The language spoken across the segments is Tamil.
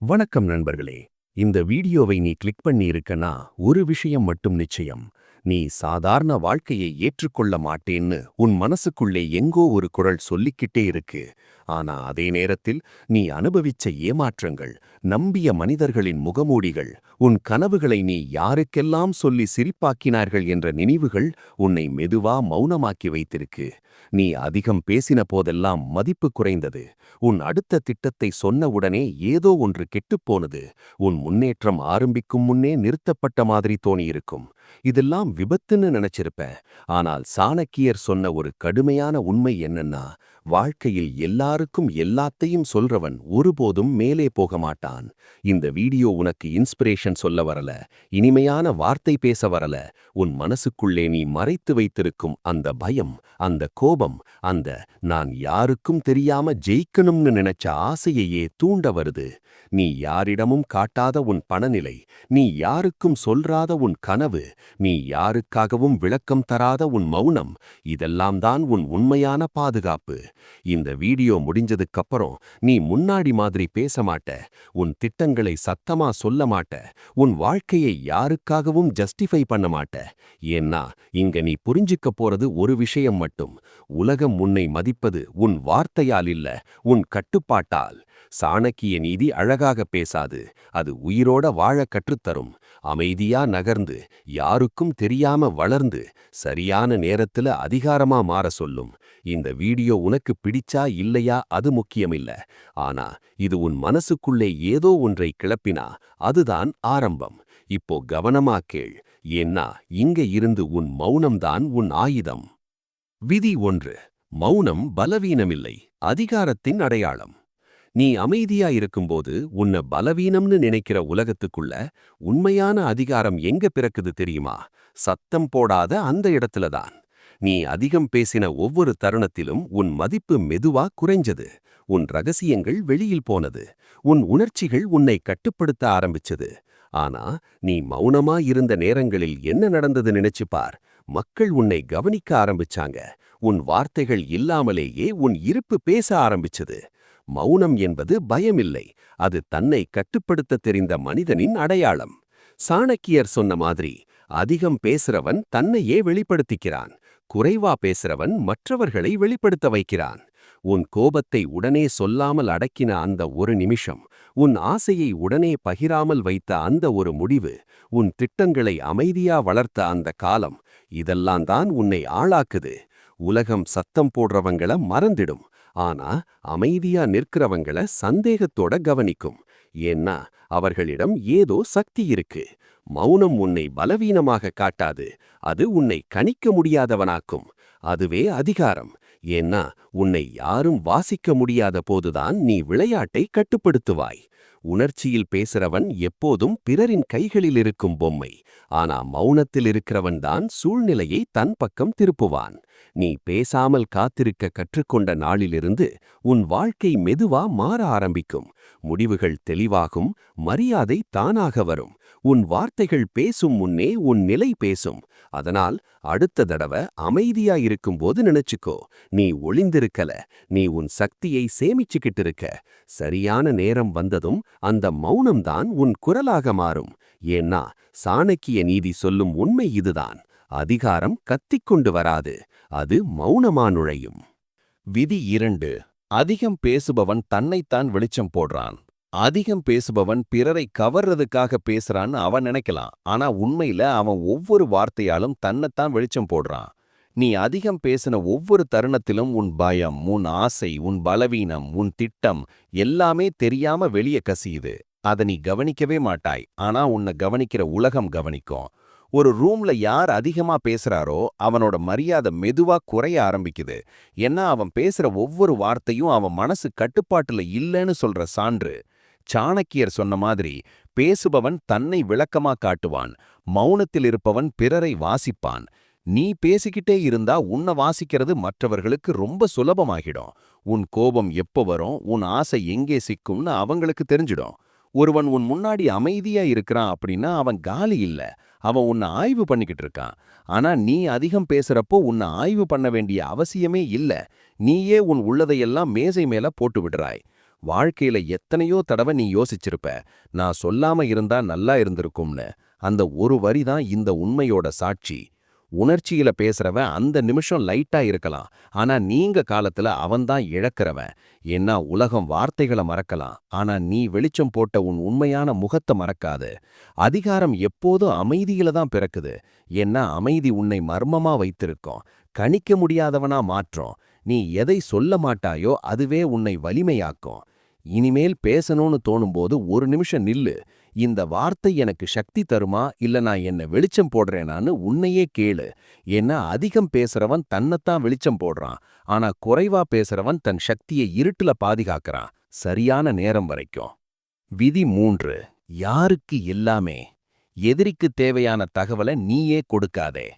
வணக்கம் நண்பர்களே. இந்த வீடியோவை நீ கிளிக் பண்ணி இருக்கனா ஒரு விஷயம் மட்டும் நிச்சயம். நீ சாதாரண வாழ்க்கையை ஏற்றுக்கொள்ள மாட்டேன்னு உன் மனசுக்குள்ளே எங்கோ ஒரு குரல் சொல்லிக்கிட்டே இருக்கு. ஆனா அதே நேரத்தில் நீ அனுபவிச்ச ஏமாற்றங்கள் நம்பிய மனிதர்களின் முகமூடிகள் உன் கனவுகளை நீ யாருக்கெல்லாம் சொல்லி சிரிப்பாக்கினார்கள் என்ற நினைவுகள் உன்னை மெதுவா மௌனமாக்கி வைத்திருக்கு. நீ அதிகம் பேசின போதெல்லாம் மதிப்பு குறைந்தது. உன் அடுத்த திட்டத்தை சொன்னவுடனே ஏதோ ஒன்று கெட்டுப்போனது உன் முன்னேற்றம் ஆரம்பிக்கும் முன்னே நிறுத்தப்பட்ட மாதிரி தோணியிருக்கும். இதெல்லாம் விபத்துன்னு நினைச்சிருப்ப ஆனால் சாணக்கியர் சொன்ன ஒரு கடுமையான உண்மை என்னன்னா வாழ்க்கையில் எல்லாருக்கும் எல்லாத்தையும் சொல்றவன் ஒருபோதும் மேலே போக மாட்டான் இந்த வீடியோ உனக்கு இன்ஸ்பிரேஷன் சொல்ல வரல இனிமையான வார்த்தை பேச வரல உன் மனசுக்குள்ளே நீ மறைத்து வைத்திருக்கும் அந்த பயம் அந்த கோபம் அந்த நான் யாருக்கும் தெரியாம ஜெயிக்கணும்னு நினைச்ச ஆசையையே தூண்ட வருது. நீ யாரிடமும் காட்டாத உன் பணநிலை நீ யாருக்கும் சொல்றாத உன் கனவு நீ யாருக்காகவும் விளக்கம் தராத உன் மௌனம் இதெல்லாம் தான் உன் உண்மையான பாதுகாப்பு. இந்த வீடியோ முடிஞ்சதுக்கப்புறம் நீ முன்னாடி மாதிரி பேச மாட்ட உன் திட்டங்களை சத்தமா சொல்ல மாட்ட உன் வாழ்க்கையை யாருக்காகவும் ஜஸ்டிஃபை பண்ண மாட்ட. ஏன்னா இங்க நீ புரிஞ்சுக்க போறது ஒரு விஷயம் மட்டும். உலகம் உன்னை மதிப்பது உன் வார்த்தையால் இல்ல உன் கட்டுப்பாட்டால். சாணக்கிய நீதி அழகாக பேசாது அது உயிரோட வாழ கற்றுத்தரும். அமைதியா நகர்ந்து யாருக்கும் தெரியாம வளர்ந்து சரியான நேரத்துல அதிகாரமா மாற சொல்லும். இந்த வீடியோ உனக்கு பிடிச்சா இல்லையா அது முக்கியமில்ல. ஆனா இது உன் மனசுக்குள்ளே ஏதோ ஒன்றை கிளப்பினா அதுதான் ஆரம்பம். இப்போ கவனமா கேள் ஏன்னா இங்க இருந்து உன் மௌனம்தான் உன் ஆயுதம். விதி ஒன்று மௌனம் பலவீனமில்லை அதிகாரத்தின் அடையாளம். நீ அமைதியா இருக்கும்போது உன்னை பலவீனம்னு நினைக்கிற உலகத்துக்குள்ள உண்மையான அதிகாரம் எங்க பிறக்குது தெரியுமா? சத்தம் போடாத அந்த இடத்துல தான். நீ அதிகம் பேசின ஒவ்வொரு தருணத்திலும் உன் மதிப்பு மெதுவா குறைஞ்சது. உன் ரகசியங்கள் வெளியில் போனது. உன் உணர்ச்சிகள் உன்னை கட்டுப்படுத்த ஆரம்பிச்சது. ஆனா நீ மௌனமா இருந்த நேரங்களில் என்ன நடந்தது நினைச்சு பார். மக்கள் உன்னை கவனிக்க ஆரம்பிச்சாங்க. உன் வார்த்தைகள் இல்லாமலேயே உன் இருப்பு பேச ஆரம்பிச்சது. மௌனம் என்பது பயமில்லை. அது தன்னை கட்டுப்படுத்த தெரிந்த மனிதனின் அடையாளம். சாணக்கியர் சொன்ன மாதிரி அதிகம் பேசுறவன் தன்னையே வெளிப்படுத்திக்கிறான். குறைவா பேசுறவன் மற்றவர்களை வெளிப்படுத்த வைக்கிறான். உன் கோபத்தை உடனே சொல்லாமல் அடக்கின அந்த ஒரு நிமிஷம் உன் ஆசையை உடனே பகிராமல் வைத்த அந்த ஒரு முடிவு உன் திட்டங்களை அமைதியா வளர்த்த அந்த காலம் இதெல்லாம் தான் உன்னை ஆளாக்குது. உலகம் சத்தம் போடுறவங்கள மறந்திடும் ஆனா அமைதியா நிற்கிறவங்கள சந்தேகத்தோட கவனிக்கும். ஏன்னா அவர்களிடம் ஏதோ சக்தி இருக்கு. மௌனம் உன்னை பலவீனமாக காட்டாது. அது உன்னை கணிக்க முடியாதவனாக்கும். அதுவே அதிகாரம். ஏன்னா உன்னை யாரும் வாசிக்க முடியாத போதுதான் நீ விளையாட்டை கட்டுப்படுத்துவாய். உணர்ச்சியில் பேசுறவன் எப்போதும் பிறரின் கைகளில் இருக்கும் பொம்மை. ஆனா மௌனத்தில் இருக்கிறவன் தான் சூழ்நிலையை தன் பக்கம் திருப்புவான். நீ பேசாமல் காத்திருக்க கற்றுக்கொண்ட நாளிலிருந்து உன் வாழ்க்கை மெதுவா மாற ஆரம்பிக்கும். முடிவுகள் தெளிவாகும் மரியாதை தானாக வரும். உன் வார்த்தைகள் பேசும் முன்னே உன் நிலை பேசும். அதனால் அடுத்த தடவை அமைதியா இருக்கும்போது நினைச்சுக்கோ. நீ ஒளிந்திருக்கல நீ உன் சக்தியை சேமிச்சுக்கிட்டு இருக்க சரியான நேரம் வந்ததும் அந்த மௌனம்தான் உன் குரலாக மாறும். ஏன்னா சாணக்கிய நீதி சொல்லும் உண்மை இதுதான். அதிகாரம் கத்திக்கொண்டு வராது. அது மௌனமா நுழையும். விதி இரண்டு. அதிகம் பேசுபவன் தன்னைத்தான் வெளிச்சம் போடுறான். அதிகம் பேசுபவன் பிறரை கவர்றதுக்காக பேசுறான்னு அவன் நினைக்கலாம். ஆனா உண்மையில அவன் ஒவ்வொரு வார்த்தையாலும் தன்னைத்தான் வெளிச்சம் போடுறான். நீ அதிகம் பேசின ஒவ்வொரு தருணத்திலும் உன் பயம் உன் ஆசை உன் பலவீனம் உன் திட்டம் எல்லாமே தெரியாம வெளியே கசியுது. அதை நீ கவனிக்கவே மாட்டாய். ஆனா உன்னை கவனிக்கிற உலகம் கவனிக்கும். ஒரு ரூம்ல யார் அதிகமா பேசுறாரோ அவனோட மரியாதை மெதுவா குறைய ஆரம்பிக்குது. ஏன்னா அவன் பேசுற ஒவ்வொரு வார்த்தையும் அவன் மனசு கட்டுப்பாட்டுல இல்லைன்னு சொல்ற சான்று. சாணக்கியர் சொன்ன மாதிரி பேசுபவன் தன்னை விளக்கமா காட்டுவான் மௌனத்தில் இருப்பவன் பிறரை வாசிப்பான். நீ பேசிக்கிட்டே இருந்தா உன்னை வாசிக்கிறது மற்றவர்களுக்கு ரொம்ப சுலபமாகிடும். உன் கோபம் எப்போ வரும் உன் ஆசை எங்கே சிக்கும்னு அவங்களுக்கு தெரிஞ்சிடும். ஒருவன் உன் முன்னாடி அமைதியா இருக்கிறான் அப்படின்னா அவன் காலி இல்ல. அவன் உன்னை ஆய்வு பண்ணிக்கிட்டு இருக்கான். ஆனா நீ அதிகம் பேசுறப்போ உன்னை ஆய்வு பண்ண வேண்டிய அவசியமே இல்ல. நீயே உன் உள்ளதையெல்லாம் மேசை மேல போட்டு விடுறாய். வாழ்க்கையில எத்தனையோ தடவை நீ யோசிச்சிருப்ப நான் சொல்லாம இருந்தா நல்லா இருந்திருக்கும்னு. அந்த ஒரு வரி தான் இந்த உண்மையோட சாட்சி. உணர்ச்சியில பேசுறவன் அந்த நிமிஷம் லைட்டா இருக்கலாம். ஆனா நீங்க காலத்துல அவன்தான் இழக்கிறவன். ஏன்னா உலகம் வார்த்தைகளை மறக்கலாம். ஆனா நீ வெளிச்சம் போட்ட உன் உண்மையான முகத்தை மறக்காது. அதிகாரம் எப்போதும் அமைதியில தான் பிறக்குது. ஏன்னா அமைதி உன்னை மர்மமா வைத்திருக்கும். கணிக்க முடியாதவனா மாற்றும். நீ எதை சொல்ல மாட்டாயோ அதுவே உன்னை வலிமையாக்கும். இனிமேல் பேசணும்னு தோணும்போது ஒரு நிமிஷம் நில்லு. இந்த வார்த்தை எனக்கு சக்தி தருமா? இல்ல நான் என்ன வெளிச்சம் போடுறேனான்னு உன்னையே கேளு. ஏன்னா அதிகம் பேசுறவன் தன்னைத்தான் வெளிச்சம் போடுறான். ஆனா குறைவா பேசுறவன் தன் சக்தியை இருட்டுல பாதுகாக்கிறான். சரியான நேரம் வரைக்கும். விதி மூன்று. யாருக்கு எல்லாமே? எதிரிக்கு தேவையான தகவலை நீயே கொடுக்காதே.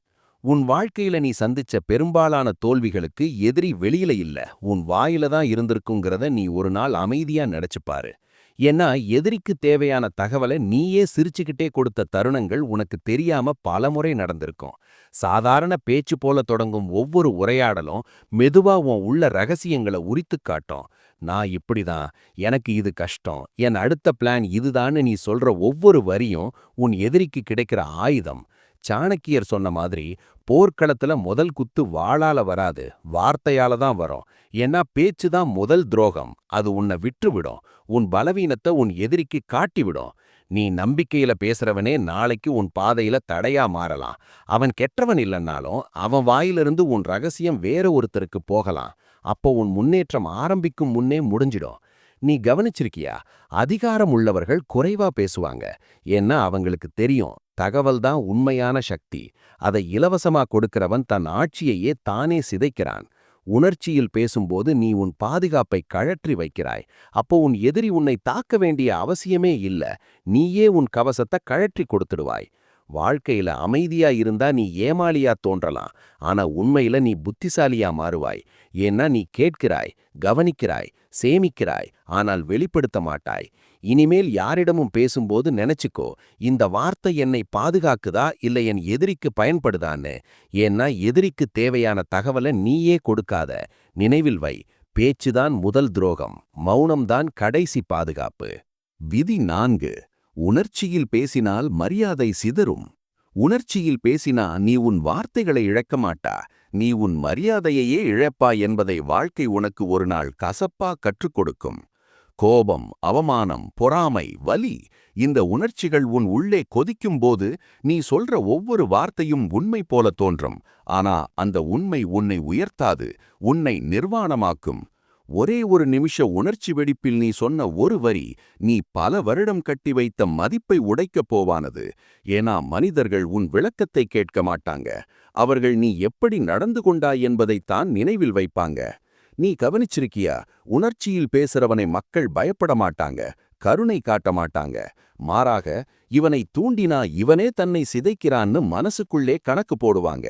உன் வாழ்க்கையில நீ சந்திச்ச பெரும்பாலான தோல்விகளுக்கு எதிரி வெளியில இல்ல. உன் வாயில தான் இருந்திருக்குங்கிறத நீ ஒரு நாள் அமைதியா நினைச்சுப்பாரு ஏன்னா எதிரிக்கு தேவையான தகவலை நீயே சிரிச்சுக்கிட்டே கொடுத்த தருணங்கள் உனக்கு தெரியாம பலமுறை நடந்திருக்கும். சாதாரண பேச்சு போல தொடங்கும் ஒவ்வொரு உரையாடலும் மெதுவா உன் உள்ள ரகசியங்களை உரித்து காட்டும். நான் இப்படிதான் எனக்கு இது கஷ்டம் என் அடுத்த பிளான் இதுதான்னு நீ சொல்ற ஒவ்வொரு வரியும் உன் எதிரிக்கு கிடைக்கிற ஆயுதம். சாணக்கியர் சொன்ன மாதிரி போர்க்களத்துல முதல் குத்து வாளால வராது வார்த்தையால தான் வரும். ஏன்னா பேச்சு தான் முதல் துரோகம். அது உன்னை விட்டுவிடும். உன் பலவீனத்தை உன் எதிரிக்கு காட்டிவிடும். நீ நம்பிக்கையில பேசுறவனே நாளைக்கு உன் பாதையில தடையா மாறலாம். அவன் கெட்டவன் இல்லைன்னாலும் அவன் வாயிலிருந்து உன் ரகசியம் வேற ஒருத்தருக்கு போகலாம். அப்போ உன் முன்னேற்றம் ஆரம்பிக்கும் முன்னே முடிஞ்சிடும். நீ கவனிச்சிருக்கியா? அதிகாரம் உள்ளவர்கள் குறைவா பேசுவாங்க. ஏன்னா அவங்களுக்கு தெரியும். தகவல் தான் உண்மையான சக்தி. அதை இலவசமா கொடுக்கிறவன் தன் ஆட்சியையே தானே சிதைக்கிறான். உணர்ச்சியில் பேசும்போது நீ உன் பாதுகாப்பை கழற்றி வைக்கிறாய். அப்போ உன் எதிரி உன்னை தாக்க வேண்டிய அவசியமே இல்ல. நீயே உன் கவசத்தை கழற்றி கொடுத்துடுவாய். வாழ்க்கையில அமைதியா இருந்தா நீ ஏமாளியா தோன்றலாம். ஆனா உண்மையில நீ புத்திசாலியா மாறுவாய். ஏன்னா நீ கேட்கிறாய் கவனிக்கிறாய் சேமிக்கிறாய் ஆனால் வெளிப்படுத்த மாட்டாய். இனிமேல் யாரிடமும் பேசும்போது நினைச்சுக்கோ இந்த வார்த்தை என்னை பாதுகாக்குதா இல்லை என் எதிரிக்கு பயன்படுதான்னு. ஏன்னா எதிரிக்கு தேவையான தகவலை நீயே கொடுக்காத. நினைவில் வை பேச்சுதான் முதல் துரோகம் மௌனம்தான் கடைசி பாதுகாப்பு. விதி நான்கு. உணர்ச்சியில் பேசினால் மரியாதை சிதறும். உணர்ச்சியில் பேசினா நீ உன் வார்த்தைகளை இழக்க மாட்டா. நீ உன் மரியாதையையே இழப்பா என்பதை வாழ்க்கை உனக்கு ஒரு நாள் கசப்பா கற்றுக் கொடுக்கும். கோபம் அவமானம் பொறாமை வலி இந்த உணர்ச்சிகள் உன் உள்ளே கொதிக்கும் போது நீ சொல்ற ஒவ்வொரு வார்த்தையும் உண்மை போல தோன்றும். ஆனா அந்த உண்மை உன்னை உயர்த்தாது உன்னை நிர்வாணமாக்கும். ஒரே ஒரு நிமிஷ உணர்ச்சி வெடிப்பில் நீ சொன்ன ஒரு வரி நீ பல வருடம் கட்டி வைத்த மதிப்பை உடைக்கப் போவானது. ஏனா மனிதர்கள் உன் விளக்கத்தை கேட்க மாட்டாங்க. அவர்கள் நீ எப்படி நடந்து கொண்டாய் என்பதைத்தான் நினைவில் வைப்பாங்க. நீ கவனிச்சிருக்கியா? உணர்ச்சியில் பேசுறவனை மக்கள் பயப்பட மாட்டாங்க கருணை காட்ட மாட்டாங்க. மாறாக இவனை தூண்டினா இவனே தன்னை சிதைக்கிறான்னு மனசுக்குள்ளே கணக்கு போடுவாங்க.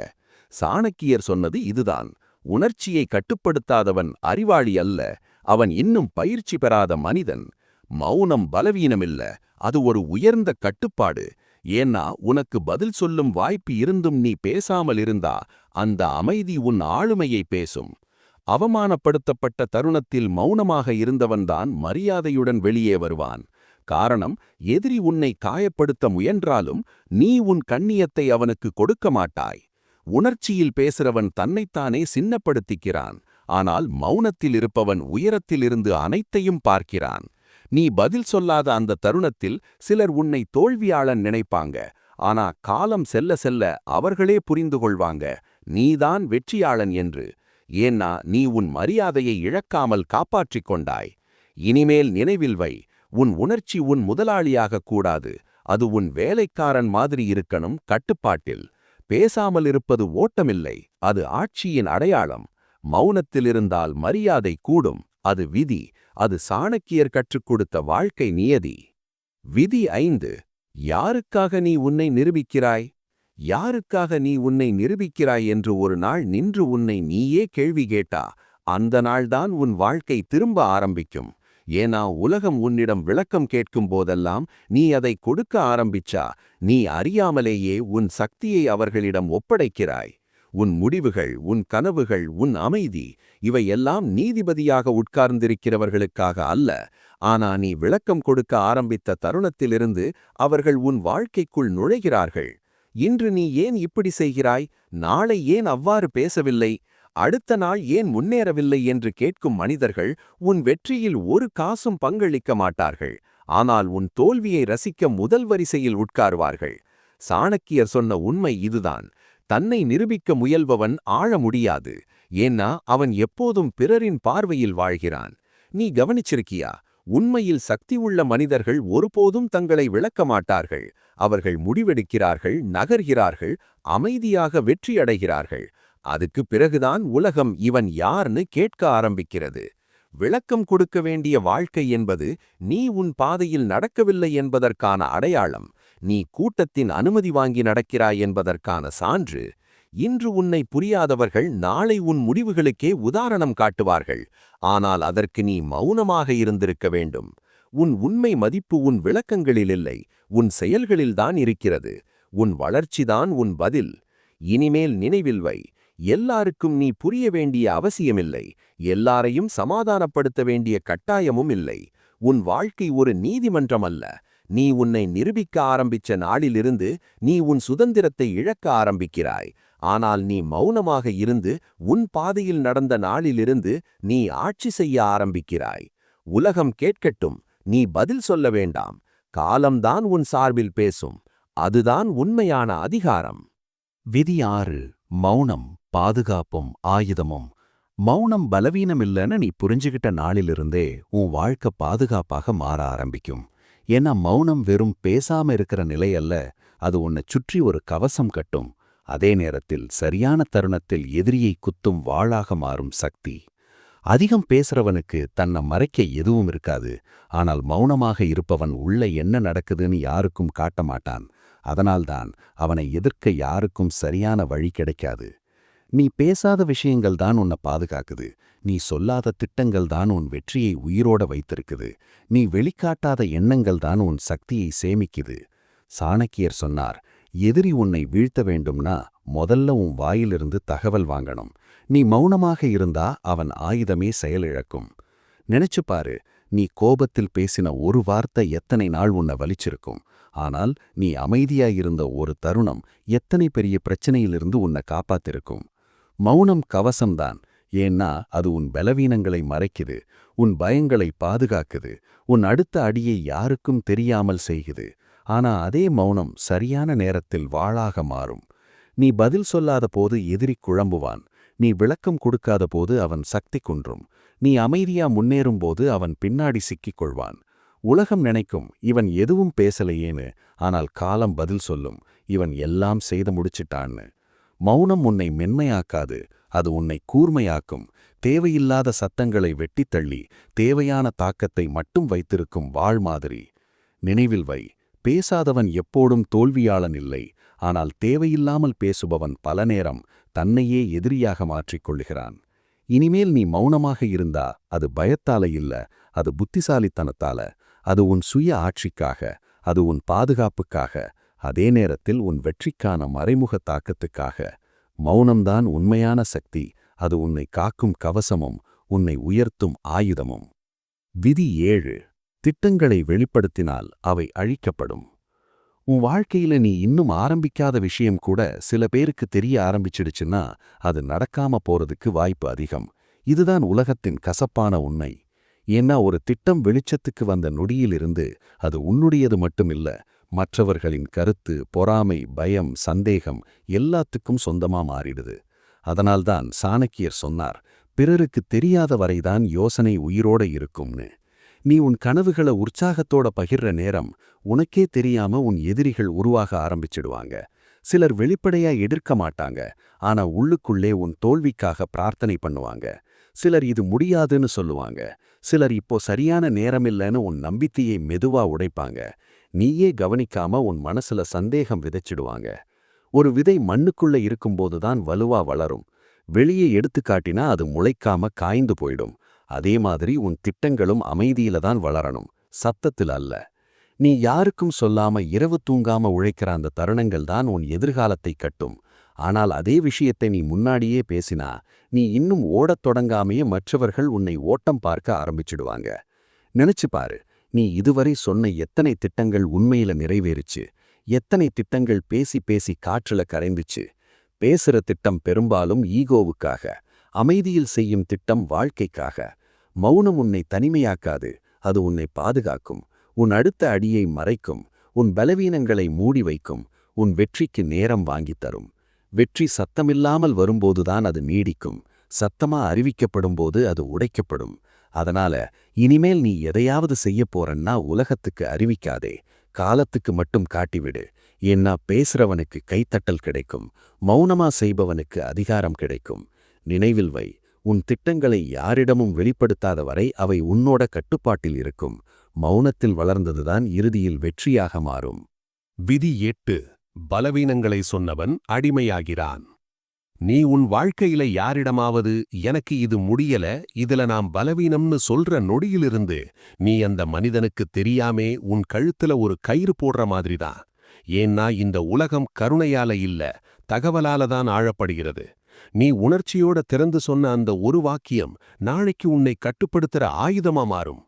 சாணக்கியர் சொன்னது இதுதான். உணர்ச்சியை கட்டுப்படுத்தாதவன் அறிவாளி அல்ல அவன் இன்னும் பயிற்சி பெறாத மனிதன். மௌனம் பலவீனமில்ல அது ஒரு உயர்ந்த கட்டுப்பாடு. ஏன்னா உனக்கு பதில் சொல்லும் வாய்ப்பு இருந்தும் நீ பேசாமல் இருந்தா அந்த அமைதி உன் ஆளுமையை பேசும். அவமானப்படுத்தப்பட்ட தருணத்தில் மௌனமாக இருந்தவன்தான் மரியாதையுடன் வெளியே வருவான். காரணம் எதிரி உன்னை காயப்படுத்த முயன்றாலும் நீ உன் கண்ணியத்தை அவனுக்கு கொடுக்க மாட்டாய். உணர்ச்சியில் பேசுறவன் தன்னைத்தானே சின்னப்படுத்திக்கிறான் ஆனால் மௌனத்தில் இருப்பவன் உயரத்திலிருந்து அனைத்தையும் பார்க்கிறான். நீ பதில் சொல்லாத அந்த தருணத்தில் சிலர் உன்னை தோல்வியாளன் நினைப்பாங்க ஆனா காலம் செல்ல செல்ல அவர்களே புரிந்து கொள்வாங்க நீதான் வெற்றியாளன் என்று. ஏன்னா நீ உன் மரியாதையை இழக்காமல் காப்பாற்றிக் கொண்டாய். இனிமேல் நினைவில் வை உன் உணர்ச்சி உன் முதலாளியாகக் கூடாது அது உன் வேலைக்காரன் மாதிரி இருக்கணும் கட்டுப்பாட்டில். பேசாமல் இருப்பது ஓட்டமில்லை. அது ஆட்சியின் அடையாளம். மௌனத்தில் இருந்தால் மரியாதை கூடும். அது விதி. அது சாணக்கியர் கற்றுக் கொடுத்த வாழ்க்கை நியதி. விதி ஐந்து. யாருக்காக நீ உன்னை நிரூபிக்கிறாய்? யாருக்காக நீ உன்னை நிரூபிக்கிறாய் என்று ஒரு நாள் நின்று உன்னை நீயே கேள்வி கேட்டா அந்த நாள்தான் உன் வாழ்க்கை திரும்ப ஆரம்பிக்கும். ஏனா உலகம் உன்னிடம் விளக்கம் கேட்கும் போதெல்லாம் நீ அதை கொடுக்க ஆரம்பிச்சா நீ அறியாமலேயே உன் சக்தியை அவர்களிடம் ஒப்படைக்கிறாய். உன் முடிவுகள் உன் கனவுகள் உன் அமைதி இவையெல்லாம் நீதிபதியாக உட்கார்ந்திருக்கிறவர்களுக்காக அல்ல. ஆனா நீ விளக்கம் கொடுக்க ஆரம்பித்த தருணத்திலிருந்து அவர்கள் உன் வாழ்க்கைக்குள் நுழைகிறார்கள். இன்று நீ ஏன் இப்படி செய்கிறாய்? நாளை ஏன் அவ்வாறு பேசவில்லை? அடுத்த நாள் ஏன் முன்னேறவில்லை என்று கேட்கும் மனிதர்கள் உன் வெற்றியில் ஒரு காசும் பங்களிக்க மாட்டார்கள். ஆனால் உன் தோல்வியை ரசிக்க முதல் வரிசையில் உட்கார்வார்கள். சாணக்கியர் சொன்ன உண்மை இதுதான். தன்னை நிரூபிக்க முயல்பவன் ஆழ முடியாது. ஏன்னா அவன் எப்போதும் பிறரின் பார்வையில் வாழ்கிறான். நீ கவனிச்சிருக்கியா? உண்மையில் சக்தி உள்ள மனிதர்கள் ஒருபோதும் தங்களை விளக்க மாட்டார்கள். அவர்கள் முடிவெடுக்கிறார்கள் நகர்கிறார்கள் அமைதியாக வெற்றியடைகிறார்கள். அதுக்கு பிறகுதான் உலகம் இவன் யார்னு கேட்க ஆரம்பிக்கிறது. விளக்கம் கொடுக்க வேண்டிய வாழ்க்கை என்பது நீ உன் பாதையில் நடக்கவில்லை என்பதற்கான அடையாளம் நீ கூட்டத்தின் அனுமதி வாங்கி நடக்கிறாய் என்பதற்கான சான்று. இன்று உன்னை புரியாதவர்கள் நாளை உன் முடிவுகளுக்கே உதாரணம் காட்டுவார்கள் ஆனால் அதற்கு நீ மௌனமாக இருந்திருக்க வேண்டும். உன் உண்மை மதிப்பு உன் விளக்கங்களில் இல்லை உன் செயல்களில்தான் இருக்கிறது. உன் வளர்ச்சிதான் உன் பதில். இனிமேல் நினைவில் வை எல்லாருக்கும் நீ புரிய வேண்டிய அவசியமில்லை. எல்லாரையும் சமாதானப்படுத்த வேண்டிய கட்டாயமும் இல்லை. உன் வாழ்க்கை ஒரு நீதிமன்றம் அல்ல. நீ உன்னை நிரூபிக்க ஆரம்பிச்ச நாளிலிருந்து நீ உன் சுதந்திரத்தை இழக்க ஆரம்பிக்கிறாய். ஆனால் நீ மௌனமாக இருந்து உன் பாதையில் நடந்த நாளிலிருந்து நீ ஆட்சி செய்ய ஆரம்பிக்கிறாய். உலகம் கேட்கட்டும். நீ பதில் சொல்ல வேண்டாம். காலம்தான் உன் சார்பில் பேசும். அதுதான் உண்மையான அதிகாரம். விதி ஆறு. மௌனம் பாதுகாப்பும் ஆயுதமும். மௌனம் பலவீனமில்லைன்னு நீ புரிஞ்சுகிட்ட நாளிலிருந்தே உன் வாழ்க்கை பாதுகாப்பாக மாற ஆரம்பிக்கும். ஏன்னா மௌனம் வெறும் பேசாம இருக்கிற நிலை அல்ல அது உன்னை சுற்றி ஒரு கவசம் கட்டும். அதே நேரத்தில் சரியான தருணத்தில் எதிரியை குத்தும் வாளாக மாறும் சக்தி. அதிகம் பேசுறவனுக்கு தன்னை மறைக்க எதுவும் இருக்காது ஆனால் மௌனமாக இருப்பவன் உள்ள என்ன நடக்குதுன்னு யாருக்கும் காட்ட மாட்டான். அதனால்தான் அவனை எதிர்க்க யாருக்கும் சரியான வழி கிடைக்காது. நீ பேசாத விஷயங்கள் தான் உன்னை பாதுகாக்குது. நீ சொல்லாத திட்டங்கள் தான் உன் வெற்றியை உயிரோட வைத்திருக்குது. நீ வெளிக்காட்டாத எண்ணங்கள் தான் உன் சக்தியை சேமிக்குது. சாணக்கியர் சொன்னார் எதிரி உன்னை வீழ்த்த வேண்டும்னா முதல்ல உன் வாயிலிருந்து தகவல் வாங்கணும். நீ மௌனமாக இருந்தா அவன் ஆயுதமே செயலிழக்கும். நினைச்சு பாரு நீ கோபத்தில் பேசின ஒரு வார்த்தை எத்தனை நாள் உன்னை வலிச்சிருக்கும். ஆனால் நீ அமைதியாயிருந்த ஒரு தருணம் எத்தனை பெரிய பிரச்சனையிலிருந்து உன்னை காப்பாத்திருக்கும்? மௌனம் கவசம்தான் ஏன்னா அது உன் பலவீனங்களை மறைக்குது உன் பயங்களை பாதுகாக்குது உன் அடுத்த அடியை யாருக்கும் தெரியாமல் செய்குது. ஆனா அதே மௌனம் சரியான நேரத்தில் வாளாக மாறும். நீ பதில் சொல்லாத போது எதிரி குழம்புவான் நீ விளக்கம் கொடுக்காத போது அவன் சக்தி குன்றும் நீ அமைதியா முன்னேறும் போது அவன் பின்னாடி சிக்கிக் கொள்வான். உலகம் நினைக்கும் இவன் எதுவும் பேசலையேன்னு ஆனால் காலம் பதில் சொல்லும் இவன் எல்லாம் செய்து முடிச்சிட்டான்னு. மௌனம் உன்னை மென்மையாக்காது அது உன்னை கூர்மையாக்கும். தேவையில்லாத சத்தங்களை வெட்டித்தள்ளி தேவையான தாக்கத்தை மட்டும் வைத்திருக்கும் வாழ் மாதிரி. நினைவில் வை பேசாதவன் எப்போதும் தோல்வியாளன் இல்லை ஆனால் தேவையில்லாமல் பேசுபவன் பல நேரம் தன்னையே எதிரியாக மாற்றிக்கொள்ளுகிறான் இனிமேல் நீ மௌனமாக இருந்தா அது பயத்தால இல்ல அது புத்திசாலித்தனத்தால. அது உன் சுய ஆட்சிக்காக அது உன் பாதுகாப்புக்காக அதே நேரத்தில் உன் வெற்றிக்கான மறைமுக தாக்கத்துக்காக. மௌனம்தான் உண்மையான சக்தி அது உன்னை காக்கும் கவசமும் உன்னை உயர்த்தும் ஆயுதமும். விதி ஏழு திட்டங்களை வெளிப்படுத்தினால் அவை அழிக்கப்படும். உன் வாழ்க்கையில நீ இன்னும் ஆரம்பிக்காத விஷயம் கூட சில பேருக்கு தெரிய ஆரம்பிச்சிடுச்சுன்னா அது நடக்காம போறதுக்கு வாய்ப்பு அதிகம். இதுதான் உலகத்தின் கசப்பான உண்மை. ஏன்னா ஒரு திட்டம் வெளிச்சத்துக்கு வந்த நொடியிலிருந்து அது உன்னுடையது மட்டுமில்ல மற்றவர்களின் கருத்து பொறாமை பயம் சந்தேகம் எல்லாத்துக்கும் சொந்தமா மாறிடுது. அதனால்தான் சாணக்கியர் சொன்னார் பிறருக்கு தெரியாத வரைதான் யோசனை உயிரோட இருக்கும்னு. நீ உன் கனவுகளை உற்சாகத்தோட பகிர்ற நேரம் உனக்கே தெரியாம உன் எதிரிகள் உருவாக ஆரம்பிச்சிடுவாங்க. சிலர் வெளிப்படையா எதிர்க்க மாட்டாங்க. ஆனா உள்ளுக்குள்ளே உன் தோல்விக்காக பிரார்த்தனை பண்ணுவாங்க. சிலர் இது முடியாதுன்னு சொல்லுவாங்க. சிலர் இப்போ சரியான நேரமில்லைன்னு உன் நம்பிக்கையை மெதுவா உடைப்பாங்க. நீயே கவனிக்காம உன் மனசுல சந்தேகம் விதைச்சிடுவாங்க. ஒரு விதை மண்ணுக்குள்ள இருக்கும்போதுதான் வலுவா வளரும். வெளியே எடுத்து காட்டினா அது முளைக்காம காய்ந்து போயிடும். அதே மாதிரி உன் திட்டங்களும் அமைதியில தான் வளரணும். சத்தத்தில் அல்ல. நீ யாருக்கும் சொல்லாம இரவு தூங்காம உழைக்கிற அந்த தருணங்கள் தான் உன் எதிர்காலத்தை கட்டும். ஆனால் அதே விஷயத்தை நீ முன்னாடியே பேசினா நீ இன்னும் ஓடத் தொடங்காமையே மற்றவர்கள் உன்னை ஓட்டம் பார்க்க ஆரம்பிச்சிடுவாங்க. நினைச்சு பாரு நீ இதுவரை சொன்ன எத்தனை திட்டங்கள் உண்மையில நிறைவேறுச்சு எத்தனை திட்டங்கள் பேசி பேசி காற்றுல கரைந்துச்சு. பேசுற திட்டம் பெரும்பாலும் ஈகோவுக்காக அமைதியில் செய்யும் திட்டம் வாழ்க்கைக்காக. மௌனம் உன்னை தனிமையாக்காது அது உன்னை பாதுகாக்கும். உன் அடுத்த அடியை மறைக்கும் உன் பலவீனங்களை மூடி வைக்கும் உன் வெற்றிக்கு நேரம் வாங்கித் தரும். வெற்றி சத்தமில்லாமல் வரும்போதுதான் அது நீடிக்கும். சத்தமா அறிவிக்கப்படும் போது அது உடைக்கப்படும். அதனால இனிமேல் நீ எதையாவது செய்யப் போறன்னா உலகத்துக்கு அறிவிக்காதே. காலத்துக்கு மட்டும் காட்டிவிடு. ஏன்னா பேசுறவனுக்கு கைத்தட்டல் கிடைக்கும். மௌனமா செய்பவனுக்கு அதிகாரம் கிடைக்கும். நினைவில் வை. உன் திட்டங்களை யாரிடமும் வெளிப்படுத்தாத வரை அவை உன்னோட கட்டுப்பாட்டில் இருக்கும். மௌனத்தில் வளர்ந்ததுதான் இறுதியில் வெற்றியாக மாறும். விதி எட்டு பலவீனங்களை சொன்னவன் அடிமையாகிறான். நீ உன் வாழ்க்கையில யாரிடமாவது எனக்கு இது முடியல இதுல நாம் பலவீனம்னு சொல்ற நொடியிலிருந்து நீ அந்த மனிதனுக்கு தெரியாமே உன் கழுத்துல ஒரு கயிறு போடுற மாதிரிதான். ஏன்னா இந்த உலகம் கருணையால இல்ல தகவலால தான் ஆழப்படுகிறது. நீ உணர்ச்சியோட திறந்து சொன்ன அந்த ஒரு வாக்கியம் நாளைக்கு உன்னை கட்டுப்படுத்துற ஆயுதமா மாறும்.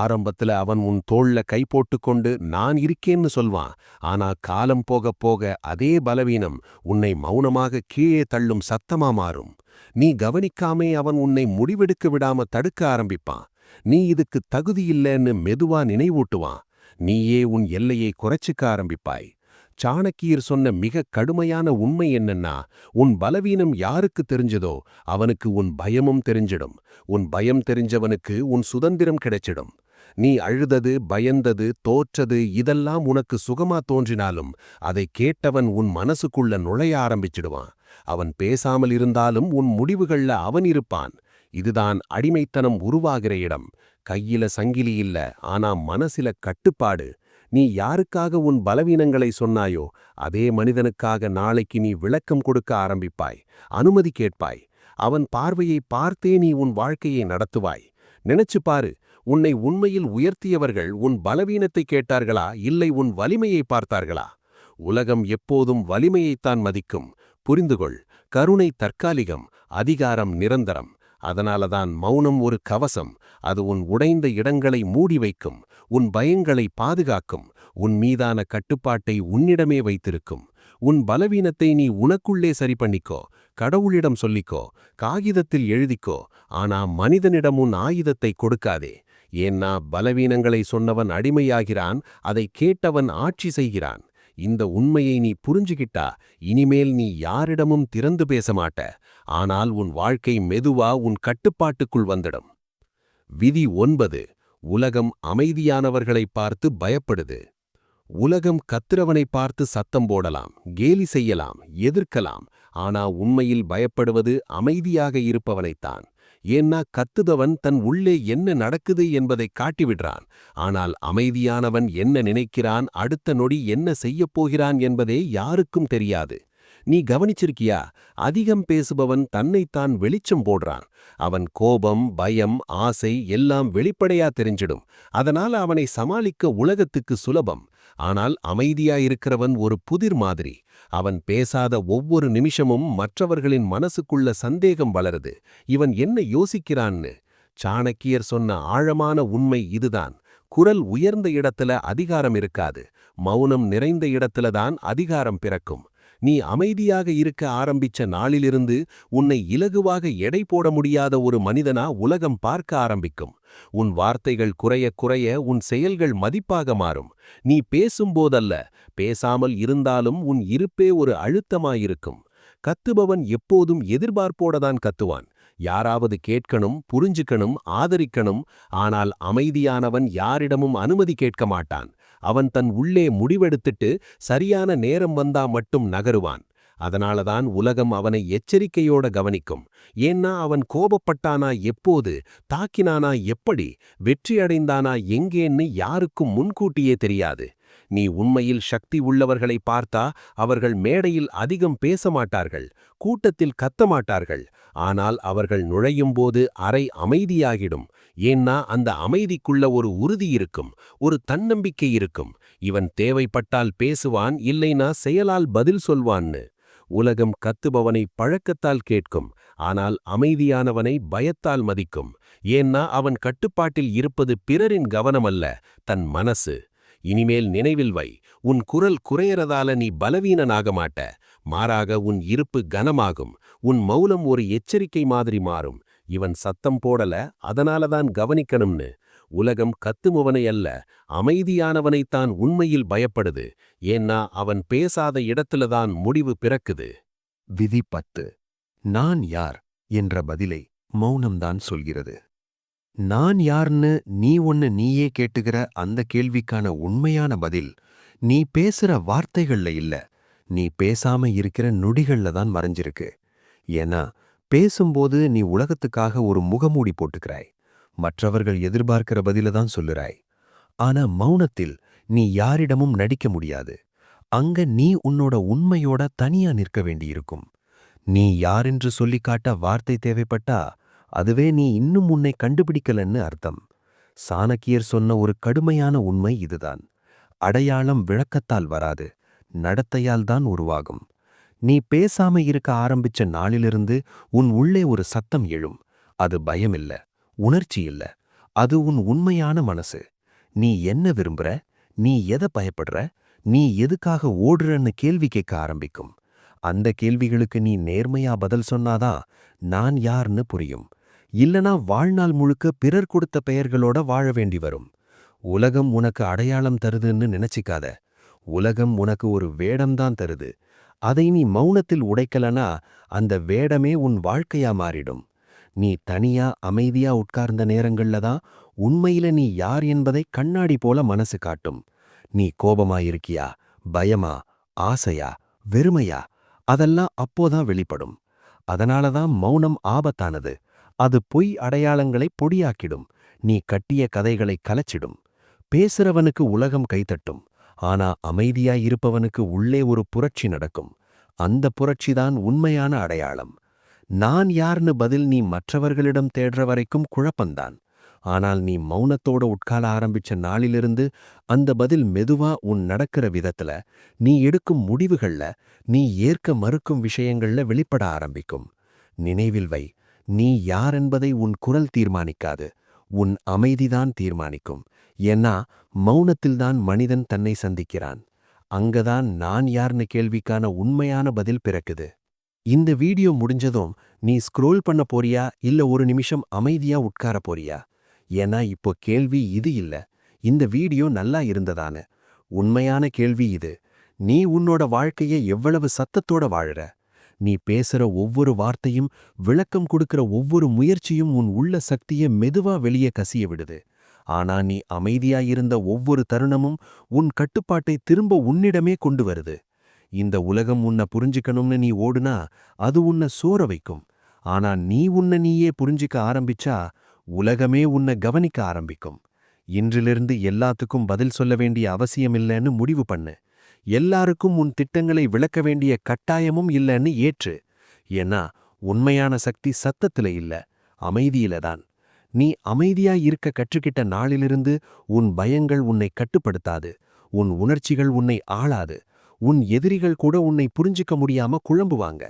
ஆரம்பத்துல அவன் உன் தோள்ல கை போட்டுக்கொண்டு நான் இருக்கேன்னு சொல்வான். ஆனா காலம் போக போக அதே பலவீனம் உன்னை மௌனமாக கீழே தள்ளும் சத்தமா மாறும். நீ கவனிக்காமே அவன் உன்னை முடிவெடுக்க விடாம தடுக்க ஆரம்பிப்பான். நீ இதுக்கு தகுதியில்லைன்னு மெதுவா நினைவூட்டுவான். நீயே உன் எல்லையை குறைச்சிக்க ஆரம்பிப்பாய். சாணக்கியர் சொன்ன மிக கடுமையான உண்மை என்னன்னா உன் பலவீனம் யாருக்கு தெரிஞ்சதோ அவனுக்கு உன் பயமும் தெரிஞ்சிடும். உன் பயம் தெரிஞ்சவனுக்கு உன் சுதந்திரம் கிடைச்சிடும். நீ அழுதது பயந்தது தோற்றது இதெல்லாம் உனக்கு சுகமா தோன்றினாலும் அதை கேட்டவன் உன் மனசுக்குள்ள நுழைய ஆரம்பிச்சிடுவான். அவன் பேசாமல் இருந்தாலும் உன் முடிவுகள்ல அவன் இருப்பான். இதுதான் அடிமைத்தனம் உருவாகிற இடம். கையில சங்கிலி இல்ல ஆனா மனசில கட்டுப்பாடு. நீ யாருக்காக உன் பலவீனங்களை சொன்னாயோ அதே மனிதனுக்காக நாளைக்கு நீ விளக்கம் கொடுக்க ஆரம்பிப்பாய். அனுமதி கேட்பாய். அவன் பார்வையை பார்த்தே நீ உன் வாழ்க்கையை நடத்துவாய். நினைச்சு பாரு உன்னை உண்மையில் உயர்த்தியவர்கள் உன் பலவீனத்தை கேட்டார்களா? இல்லை உன் வலிமையை பார்த்தார்களா? உலகம் எப்போதும் வலிமையைத்தான் மதிக்கும். புரிந்துகொள் கருணை தற்காலிகம் அதிகாரம் நிரந்தரம். அதனாலதான் மௌனம் ஒரு கவசம். அது உன் உடைந்த இடங்களை மூடி வைக்கும். உன் பயங்களை பாதுகாக்கும். உன் மீதான கட்டுப்பாட்டை உன்னிடமே வைத்திருக்கும். உன் பலவீனத்தை நீ உனக்குள்ளே சரி பண்ணிக்கோ கடவுளிடம் சொல்லிக்கோ. காகிதத்தில் எழுதிக்கோ. ஆனா மனிதனிடம் உன் ஆயுதத்தை கொடுக்காதே. ஏன்னா பலவீனங்களை சொன்னவன் அடிமையாகிறான் அதை கேட்டவன் ஆட்சி செய்கிறான். இந்த உண்மையை நீ புரிஞ்சுகிட்டா இனிமேல் நீ யாரிடமும் திறந்து பேச மாட்ட ஆனால் உன் வாழ்க்கை மெதுவா உன் கட்டுப்பாட்டுக்குள் வந்துடும். விதி ஒன்பது உலகம் அமைதியானவர்களை பார்த்து பயப்படுது. உலகம் கத்திரவனை பார்த்து சத்தம் போடலாம் கேலி செய்யலாம் எதிர்க்கலாம் ஆனா உண்மையில் பயப்படுவது அமைதியாக இருப்பவனைத்தான். ஏன்னா கத்துதவன் தன் உள்ளே என்ன நடக்குது என்பதை காட்டிவிடுறான். ஆனால் அமைதியானவன் என்ன நினைக்கிறான் அடுத்த நொடி என்ன செய்யப் போகிறான் என்பதே யாருக்கும் தெரியாது. நீ கவனிச்சிருக்கியா? அதிகம் பேசுபவன் தன்னைத்தான் வெளிச்சம் போடுறான். அவன் கோபம் பயம் ஆசை எல்லாம் வெளிப்படையா தெரிஞ்சிடும். அதனால அவனை சமாளிக்க உலகத்துக்கு சுலபம். ஆனால் அமைதியாயிருக்கிறவன் ஒரு புதிர் மாதிரி. அவன் பேசாத ஒவ்வொரு நிமிஷமும் மற்றவர்களின் மனசுக்குள்ள சந்தேகம் வளருது. இவன் என்ன யோசிக்கிறான்னு? சாணக்கியர் சொன்ன ஆழமான உண்மை இதுதான். குரல் உயர்ந்த இடத்துல அதிகாரம் இருக்காது. மௌனம் நிறைந்த இடத்துல தான் அதிகாரம் பிறக்கும். நீ அமைதியாக இருக்க ஆரம்பிச்ச நாளிலிருந்து உன்னை இலகுவாக எடை போட முடியாத ஒரு மனிதனா உலகம் பார்க்க ஆரம்பிக்கும். உன் வார்த்தைகள் குறைய குறைய உன் செயல்கள் மதிப்பாக மாறும். நீ பேசும்போதல்ல பேசாமல் இருந்தாலும் உன் இருப்பே ஒரு அழுத்தமாயிருக்கும். கத்துபவன் எப்போதும் எதிர்பார்ப்போடதான் கத்துவான். யாராவது கேட்கணும் புரிஞ்சுக்கணும் ஆதரிக்கணும் ஆனால் அமைதியானவன் யாரிடமும் அனுமதி கேட்க மாட்டான். அவன் தன் உள்ளே முடிவெடுத்துட்டு சரியான நேரம் வந்தா மட்டும் நகருவான். அதனாலதான் உலகம் அவனை எச்சரிக்கையோட கவனிக்கும். ஏன்னா அவன் கோபப்பட்டானா எப்போது? தாக்கினானா எப்படி? வெற்றி அடைந்தானா எங்கேன்னு யாருக்கும் முன்கூட்டியே தெரியாது. நீ உண்மையில் சக்தி உள்ளவர்களை பார்த்தா அவர்கள் மேடையில் அதிகம் பேச மாட்டார்கள் கூட்டத்தில் கத்த மாட்டார்கள். ஆனால் அவர்கள் நுழையும்போது அறை அமைதியாகிடும். ஏன்னா அந்த அமைதிக்குள்ள ஒரு உறுதி இருக்கும் ஒரு தன்னம்பிக்கை இருக்கும். இவன் தேவைப்பட்டால் பேசுவான் இல்லைனா செயலால் பதில் சொல்வான்னு. உலகம் கத்துபவனை பழக்கத்தால் கேட்கும் ஆனால் அமைதியானவனை பயத்தால் மதிக்கும். ஏன்னா அவன் கட்டுப்பாட்டில் இருப்பது பிறரின் கவனமல்ல தன் மனசு. இனிமேல் நினைவில் வை உன் குரல் குறையறதால நீ பலவீனனாக மாட்ட. மாறாக உன் இருப்பு கனமாகும் உன் மௌனம் ஒரு எச்சரிக்கை மாதிரி மாறும். இவன் சத்தம் போடல அதனாலதான் கவனிக்கணும்னு. உலகம் கத்துமுவனை அல்ல அமைதியானவனைத்தான் உண்மையில் பயப்படுது. ஏன்னா அவன் பேசாத இடத்துலதான் முடிவு பிறக்குது. விதி பத்து. நான் யார்? என்ற பதிலை மௌனம்தான் சொல்கிறது. நான் யார்னு நீ ஒன்னு நீயே கேட்டுகிற அந்த கேள்விக்கான உண்மையான பதில் நீ பேசுற வார்த்தைகள்ல இல்ல. நீ பேசாம இருக்கிற நொடிகள்ல தான் மறைஞ்சிருக்கு. ஏன்னா பேசும்போது நீ உலகத்துக்காக ஒரு முகமூடி போட்டுக்கிறாய். மற்றவர்கள் எதிர்பார்க்கிற பதில தான் சொல்லுறாய். ஆனா மௌனத்தில் நீ யாரிடமும் நடிக்க முடியாது. அங்க நீ உன்னோட உண்மையோட தனியா நிற்க வேண்டியிருக்கும். நீ யாரென்று சொல்லிக்காட்ட வார்த்தை தேவைப்பட்டா அதுவே நீ இன்னும் உன்னை கண்டுபிடிக்கலன்னு அர்த்தம். சாணக்கியர் சொன்ன ஒரு கடுமையான உண்மை இதுதான். அடையாளம் விளக்கத்தால் வராது. நடத்தையால் தான் உருவாகும். நீ பேசாம இருக்க ஆரம்பிச்ச நாளிலிருந்து உன் உள்ளே ஒரு சத்தம் எழும். அது பயமில்ல உணர்ச்சி இல்ல. அது உன் உண்மையான மனசு. நீ என்ன விரும்புற? நீ எதை பயப்படுற? நீ எதுக்காக ஓடுறன்னு கேள்வி கேட்க ஆரம்பிக்கும். அந்த கேள்விகளுக்கு நீ நேர்மையா பதில் சொன்னாதான் நான் யார்னு புரியும். இல்லனா வாழ்நாள் முழுக்க பிறர் கொடுத்த பெயர்களோட வாழ வேண்டி வரும். உலகம் உனக்கு அடையாளம் தருதுன்னு நினைச்சிக்காத. உலகம் உனக்கு ஒரு வேடம்தான் தருது. அதை நீ மௌனத்தில் உடைக்கலனா அந்த வேடமே உன் வாழ்க்கையா மாறிடும். நீ தனியா அமைதியா உட்கார்ந்த நேரங்கள்ல தான் உண்மையில நீ யார் என்பதை கண்ணாடி போல மனசு காட்டும். நீ கோபமா இருக்கியா பயமா ஆசையா வெறுமையா? அதெல்லாம் அப்போதான் வெளிப்படும். அதனாலதான் மௌனம் ஆபத்தானது. அது பொய் அடையாளங்களை பொடியாக்கிடும். நீ கட்டிய கதைகளை கலைச்சிடும். பேசுறவனுக்கு உலகம் கைத்தட்டும் ஆனா அமைதியாய் இருப்பவனுக்கு உள்ளே ஒரு புரட்சி நடக்கும். அந்த புரட்சிதான் உண்மையான அடையாளம். நான் யார்னு பதில் நீ மற்றவர்களிடம் தேடுற வரைக்கும் குழப்பந்தான். ஆனால் நீ மௌனத்தோட உட்கால ஆரம்பிச்ச நாளிலிருந்து அந்த பதில் மெதுவா உன் நடக்கிற விதத்துல நீ எடுக்கும் முடிவுகள்ல நீ ஏற்க மறுக்கும் விஷயங்கள்ல வெளிப்பட ஆரம்பிக்கும். நினைவில் வை நீ யார் என்பதை உன் குரல் தீர்மானிக்காது உன் அமைதிதான் தீர்மானிக்கும். ஏன்னா மௌனத்தில்தான் மனிதன் தன்னை சந்திக்கிறான். அங்கதான் நான் யார்னு கேள்விக்கான உண்மையான பதில் பிறக்குது. இந்த வீடியோ முடிஞ்சதும் நீ ஸ்க்ரோல் பண்ண போறியா? இல்ல ஒரு நிமிஷம் அமைதியா உட்கார போறியா? ஏன்னா இப்போ கேள்வி இது இல்ல. இந்த வீடியோ நல்லா இருந்ததானு. உண்மையான கேள்வி இது. நீ உன்னோட வாழ்க்கையை எவ்வளவு சத்தத்தோட வாழற? நீ பேசுற ஒவ்வொரு வார்த்தையும் விளக்கம் கொடுக்கிற ஒவ்வொரு முயற்சியும் உன் உள்ள சக்தியை மெதுவா வெளியே கசிய விடுது. ஆனா நீ அமைதியா இருந்த ஒவ்வொரு தருணமும் உன் கட்டுப்பாட்டை திரும்ப உன்னிடமே கொண்டு வருது. இந்த உலகம் உன்னை புரிஞ்சுக்கணும்னு நீ ஓடுனா அது உன்னை சோர வைக்கும். ஆனா நீ உன்னை நீயே புரிஞ்சிக்க ஆரம்பிச்சா உலகமே உன்னை கவனிக்க ஆரம்பிக்கும். இன்றிலிருந்து எல்லாத்துக்கும் பதில் சொல்ல வேண்டிய அவசியமில்லைன்னு முடிவு பண்ணு. எல்லாருக்கும் உன் திட்டங்களை விளக்க வேண்டிய கட்டாயமும் இல்லைன்னு ஏற்று. ஏன்னா உண்மையான சக்தி சத்தத்துல இல்ல அமைதியில தான். நீ அமைதியா இருக்க கற்றுக்கிட்ட நாளிலிருந்து உன் பயங்கள் உன்னை கட்டுப்படுத்தாது உன் உணர்ச்சிகள் உன்னை ஆளாது உன் எதிரிகள் கூட உன்னை புரிஞ்சிக்க முடியாம குழம்புவாங்க.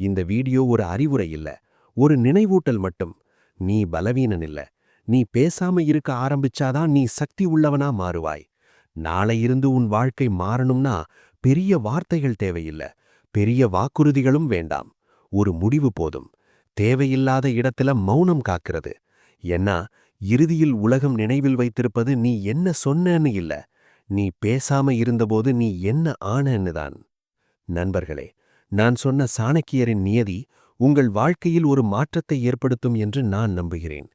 இந்த வீடியோ ஒரு அறிவுரை இல்ல ஒரு நினைவூட்டல் மட்டும். நீ பலவீனன் இல்ல நீ பேசாம இருக்க ஆரம்பிச்சாதான் நீ சக்தி உள்ளவனா மாறுவாய். நாளை இருந்து உன் வாழ்க்கை மாறணும்னா பெரிய வார்த்தைகள் தேவையில்ல பெரிய வாக்குறுதிகளும் வேண்டாம். ஒரு முடிவு போதும். தேவையில்லாத இடத்துல மௌனம் காக்கிறது. ஏன்னா இறுதியில் உலகம் நினைவில் வைத்திருப்பது நீ என்ன சொன்னன்னு இல்ல. நீ பேசாம இருந்தபோது நீ என்ன ஆனன்னு தான். நண்பர்களே நான் சொன்ன சாணக்கியரின் நியதி உங்கள் வாழ்க்கையில் ஒரு மாற்றத்தை ஏற்படுத்தும் என்று நான் நம்புகிறேன்.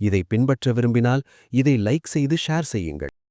இதை பின்பற்ற விரும்பினால் இதை லைக் செய்து ஷேர் செய்யுங்கள்.